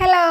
Hello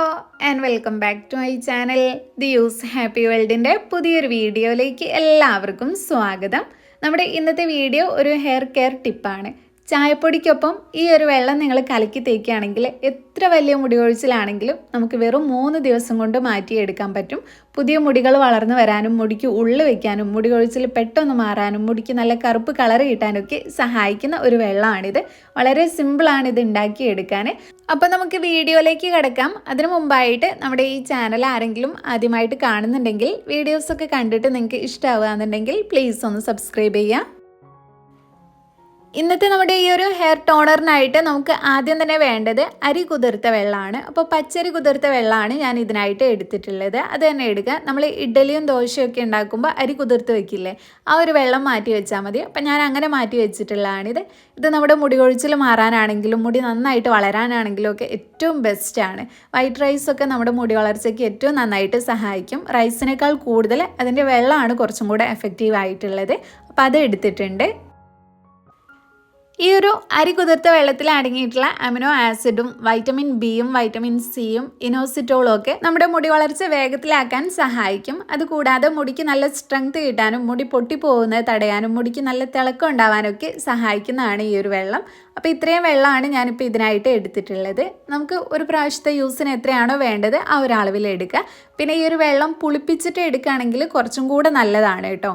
and welcome back to my channel the use happy വേൾഡിന്റെ പുതിയൊരു വീഡിയോയിലേക്ക് എല്ലാവർക്കും സ്വാഗതം. നമ്മുടെ ഇന്നത്തെ വീഡിയോ ഒരു ഹെയർ കെയർ ടിപ്പാണ് ചായപ്പൊടിക്കൊപ്പം ഈ ഒരു വെള്ളം നിങ്ങൾ കലക്കി തേക്കുകയാണെങ്കിൽ എത്ര വലിയ മുടി കൊഴിച്ചിലാണെങ്കിലും നമുക്ക് വെറും മൂന്ന് ദിവസം കൊണ്ട് മാറ്റിയെടുക്കാൻ പറ്റും. പുതിയ മുടികൾ വളർന്നു വരാനും മുടിക്ക് ഉള്ളു വയ്ക്കാനും മുടി കൊഴിച്ചിൽ പെട്ടെന്ന് മാറാനും മുടിക്ക് നല്ല കറുപ്പ് കളർ കിട്ടാനൊക്കെ സഹായിക്കുന്ന ഒരു വെള്ളമാണിത് വളരെ സിമ്പിളാണ് ഇത് ഉണ്ടാക്കിയെടുക്കാൻ. അപ്പോൾ നമുക്ക് വീഡിയോയിലേക്ക് കിടക്കാം. അതിനു മുമ്പായിട്ട് നമ്മുടെ ഈ ചാനൽ ആരെങ്കിലും ആദ്യമായിട്ട് കാണുന്നുണ്ടെങ്കിൽ വീഡിയോസൊക്കെ കണ്ടിട്ട് നിങ്ങൾക്ക് ഇഷ്ടമാവുക എന്നുണ്ടെങ്കിൽ പ്ലീസ് ഒന്ന് സബ്സ്ക്രൈബ് ചെയ്യുക. ഇന്നത്തെ നമ്മുടെ ഈ ഒരു ഹെയർ ടോണറിനായിട്ട് നമുക്ക് ആദ്യം തന്നെ വേണ്ടത് അരി കുതിർത്ത വെള്ളമാണ് അപ്പോൾ പച്ചരി കുതിർത്ത വെള്ളമാണ് ഞാൻ ഇതിനായിട്ട് എടുത്തിട്ടുള്ളത്. അത് തന്നെ എടുക്കുക നമ്മൾ ഇഡ്ഡലിയും ദോശയൊക്കെ ഉണ്ടാക്കുമ്പോൾ അരി കുതിർത്ത് വെക്കില്ലേ? ആ ഒരു വെള്ളം മാറ്റി വെച്ചാൽ മതി. അപ്പം ഞാൻ അങ്ങനെ മാറ്റി വെച്ചിട്ടുള്ളതാണിത്. ഇത് നമ്മുടെ മുടി കൊഴിച്ചിൽ മാറാനാണെങ്കിലും മുടി നന്നായിട്ട് വളരാനാണെങ്കിലും ഒക്കെ ഏറ്റവും ബെസ്റ്റാണ് വൈറ്റ് റൈസ് ഒക്കെ നമ്മുടെ മുടി വളർച്ചയ്ക്ക് ഏറ്റവും നന്നായിട്ട് സഹായിക്കും. റൈസിനേക്കാൾ കൂടുതൽ അതിന്റെ വെള്ളമാണ് കുറച്ചും കൂടെ എഫക്റ്റീവ് ആയിട്ടുള്ളത്. അപ്പോൾ അത് എടുത്തിട്ടുണ്ട്. ഈ ഒരു അരി കുതിർത്ത വെള്ളത്തിൽ അടങ്ങിയിട്ടുള്ള അമിനോ ആസിഡും വൈറ്റമിൻ ബിയും വൈറ്റമിൻ സിയും ഇനോസിറ്റോളും ഒക്കെ നമ്മുടെ മുടി വളർച്ച വേഗത്തിലാക്കാൻ സഹായിക്കും. അതുകൂടാതെ മുടിക്ക് നല്ല സ്ട്രെങ്ത് കിട്ടാനും മുടി പൊട്ടിപ്പോകുന്നത് തടയാനും മുടിക്ക് നല്ല തിളക്കം ഉണ്ടാവാനൊക്കെ സഹായിക്കുന്നതാണ് ഈ ഒരു വെള്ളം. അപ്പോൾ ഇത്രയും വെള്ളമാണ് ഞാനിപ്പോൾ ഇതിനായിട്ട് എടുത്തിട്ടുള്ളത്. നമുക്ക് ഒരു പ്രാവശ്യത്തെ യൂസിന് എത്രയാണോ വേണ്ടത് ആ ഒരു അളവിൽ എടുക്കുക. പിന്നെ ഈ ഒരു വെള്ളം പുളിപ്പിച്ചിട്ട് എടുക്കുകയാണെങ്കിൽ കുറച്ചും കൂടെ നല്ലതാണ് കേട്ടോ.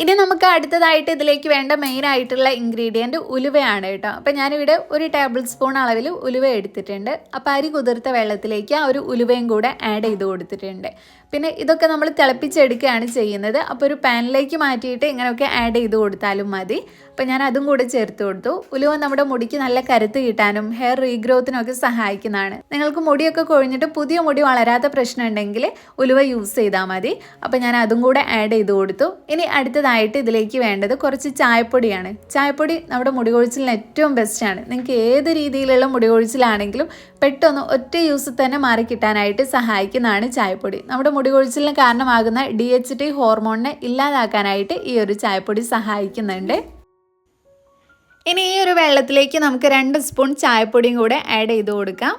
ഇനി നമുക്ക് അടുത്തതായിട്ട് ഇതിലേക്ക് വേണ്ട മെയിൻ ആയിട്ടുള്ള ഇൻഗ്രീഡിയന്റ് ഉലുവയാണ് കേട്ടോ. അപ്പം ഞാനിവിടെ ഒരു ടേബിൾ സ്പൂൺ അളവിൽ ഉലുവ എടുത്തിട്ടുണ്ട്. അപ്പോൾ അരി കുതിർത്ത വെള്ളത്തിലേക്ക് ആ ഒരു ഉലുവയും കൂടെ ആഡ് ചെയ്ത് കൊടുത്തിട്ടുണ്ട്. പിന്നെ ഇതൊക്കെ നമ്മൾ തിളപ്പിച്ചെടുക്കുകയാണ് ചെയ്യുന്നത്. അപ്പോൾ ഒരു പാനിലേക്ക് മാറ്റിയിട്ട് ഇങ്ങനെയൊക്കെ ആഡ് ചെയ്ത് കൊടുത്താലും മതി. അപ്പോൾ ഞാൻ അതും കൂടെ ചേർത്ത് കൊടുത്തു. ഉലുവ നമ്മുടെ മുടിക്ക് നല്ല കരുത്ത് കിട്ടാനും ഹെയർ റീഗ്രോത്തിനൊക്കെ സഹായിക്കുന്നതാണ്. നിങ്ങൾക്ക് മുടിയൊക്കെ കൊഴിഞ്ഞിട്ട് പുതിയ മുടി വളരാത്ത പ്രശ്നം ഉണ്ടെങ്കിൽ ഉലുവ യൂസ് ചെയ്താൽ മതി. അപ്പോൾ ഞാൻ അതും കൂടെ ആഡ് ചെയ്ത് കൊടുത്തു. ഇനി അടുത്തതായിട്ട് ഇതിലേക്ക് വേണ്ടത് കുറച്ച് ചായപ്പൊടിയാണ്. ചായപ്പൊടി നമ്മുടെ മുടി കൊഴിച്ചിലിന് ഏറ്റവും ബെസ്റ്റാണ് നിങ്ങൾക്ക് ഏത് രീതിയിലുള്ള മുടി കൊഴിച്ചിലാണെങ്കിലും പെട്ടെന്ന് ഒറ്റ യൂസ് തന്നെ മാറി കിട്ടാനായിട്ട് സഹായിക്കുന്നതാണ് ചായപ്പൊടി. നമ്മുടെ മുടി കൊഴിച്ചിലിന് കാരണമാകുന്ന ഡി എച്ച് ടി ഹോർമോണിനെ ഇല്ലാതാക്കാനായിട്ട് ഈ ഒരു ചായപ്പൊടി സഹായിക്കുന്നുണ്ട്. ഇനി ഈ ഒരു വെള്ളത്തിലേക്ക് നമുക്ക് രണ്ട് സ്പൂൺ ചായപ്പൊടിയും കൂടെ ആഡ് ചെയ്ത് കൊടുക്കാം.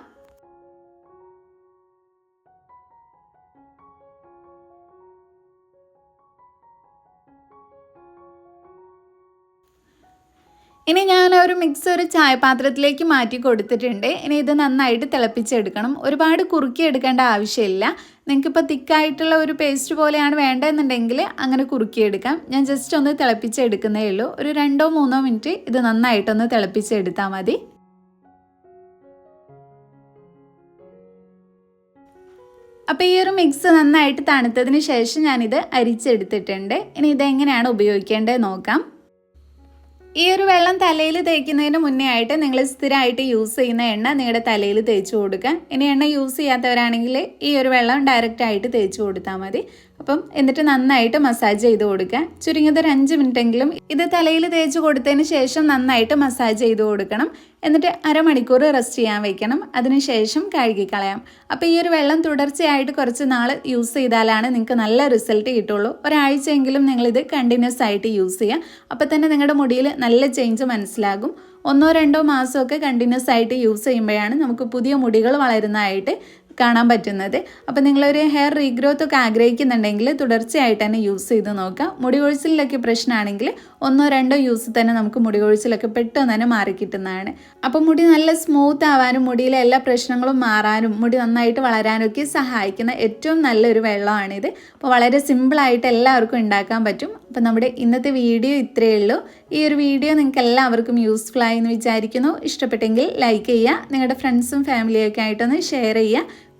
ഇനി ഞാൻ ഒരു മിക്സ് ഒരു ചായപാത്രത്തിലേക്ക് മാറ്റി കൊടുത്തിട്ടുണ്ട്. ഇനി ഇത് നന്നായിട്ട് തിളപ്പിച്ചെടുക്കണം. ഒരുപാട് കുറുക്കി എടുക്കേണ്ട ആവശ്യമില്ല. നിങ്ങൾക്കിപ്പോൾ തിക്കായിട്ടുള്ള ഒരു പേസ്റ്റ് പോലെയാണ് വേണ്ടതെന്നുണ്ടെങ്കിൽ അങ്ങനെ കുറുക്കിയെടുക്കാം. ഞാൻ ജസ്റ്റ് ഒന്ന് തിളപ്പിച്ചെടുക്കുന്നേ ഉള്ളൂ. ഒരു രണ്ടോ മൂന്നോ മിനിറ്റ് ഇത് നന്നായിട്ടൊന്ന് തിളപ്പിച്ചെടുത്താൽ മതി. അപ്പോൾ ഈ ഒരു മിക്സ് നന്നായിട്ട് തണുത്തതിന് ശേഷം ഞാനിത് അരിച്ചെടുത്തിട്ടുണ്ട്. ഇനി ഇതെങ്ങനെയാണ് ഉപയോഗിക്കേണ്ടത് നോക്കാം. ഈ ഒരു വെള്ളം തലയിൽ തേക്കുന്നതിന് മുന്നേ ആയിട്ട് നിങ്ങൾ സ്ഥിരമായിട്ട് യൂസ് ചെയ്യുന്ന എണ്ണ നിങ്ങളുടെ തലയിൽ തേച്ച് കൊടുക്കുക. ഇനി എണ്ണ യൂസ് ചെയ്യാത്തവരാണെങ്കിൽ ഈ ഒരു വെള്ളം ഡയറക്റ്റ് ആയിട്ട് തേച്ച് കൊടുത്താൽ മതി. അപ്പം എന്നിട്ട് നന്നായിട്ട് മസാജ് ചെയ്ത് കൊടുക്കുക. ചുരുങ്ങിയത് ഒരു അഞ്ച് മിനിറ്റെങ്കിലും ഇത് തലയിൽ തേച്ച് കൊടുത്തതിന് ശേഷം നന്നായിട്ട് മസാജ് ചെയ്ത് കൊടുക്കണം. എന്നിട്ട് അരമണിക്കൂർ റെസ്റ്റ് ചെയ്യാൻ വെക്കണം. അതിനുശേഷം കഴുകിക്കളയാം. അപ്പോൾ ഈ ഒരു വെള്ളം തുടർച്ചയായിട്ട് കുറച്ച് നാൾ യൂസ് ചെയ്താലാണ് നിങ്ങൾക്ക് നല്ല റിസൾട്ട് കിട്ടുള്ളൂ. ഒരാഴ്ചയെങ്കിലും നിങ്ങളിത് കണ്ടിന്യൂസ് ആയിട്ട് യൂസ് ചെയ്യുക. അപ്പോൾ തന്നെ നിങ്ങളുടെ മുടിയിൽ നല്ല ചേഞ്ച് മനസ്സിലാകും. ഒന്നോ രണ്ടോ മാസമൊക്കെ കണ്ടിന്യൂസ് ആയിട്ട് യൂസ് ചെയ്യുമ്പോഴാണ് നമുക്ക് പുതിയ മുടികൾ വളരുന്നതായിട്ട് കാണാൻ പറ്റുന്നത്. അപ്പോൾ നിങ്ങളൊരു ഹെയർ റീഗ്രോത്ത് ഒക്കെ ആഗ്രഹിക്കുന്നുണ്ടെങ്കിൽ തുടർച്ചയായിട്ട് തന്നെ യൂസ് ചെയ്ത് നോക്കുക. മുടി കൊഴിച്ചിലൊക്കെ പ്രശ്നമാണെങ്കിൽ ഒന്നോ രണ്ടോ യൂസ് തന്നെ നമുക്ക് മുടി കൊഴിച്ചിലൊക്കെ പെട്ടെന്ന് തന്നെ മാറി കിട്ടുന്നതാണ്. അപ്പോൾ മുടി നല്ല സ്മൂത്ത് ആവാനും മുടിയിലെ എല്ലാ പ്രശ്നങ്ങളും മാറാനും മുടി നന്നായിട്ട് വളരാനും ഒക്കെ സഹായിക്കുന്ന ഏറ്റവും നല്ലൊരു വെള്ളമാണിത്. അപ്പോൾ വളരെ സിമ്പിളായിട്ട് എല്ലാവർക്കും ഉണ്ടാക്കാൻ പറ്റും. അപ്പോൾ നമ്മുടെ ഇന്നത്തെ വീഡിയോ ഇത്രയേ ഉള്ളൂ. ഈ ഒരു വീഡിയോ നിങ്ങൾക്ക് എല്ലാവർക്കും യൂസ്ഫുൾ ആയി എന്ന് വിചാരിക്കുന്നു. ഇഷ്ടപ്പെട്ടെങ്കിൽ ലൈക്ക് ചെയ്യുക. നിങ്ങളുടെ ഫ്രണ്ട്സും ഫാമിലിയൊക്കെ ആയിട്ടൊന്ന് ഷെയർ ചെയ്യുക.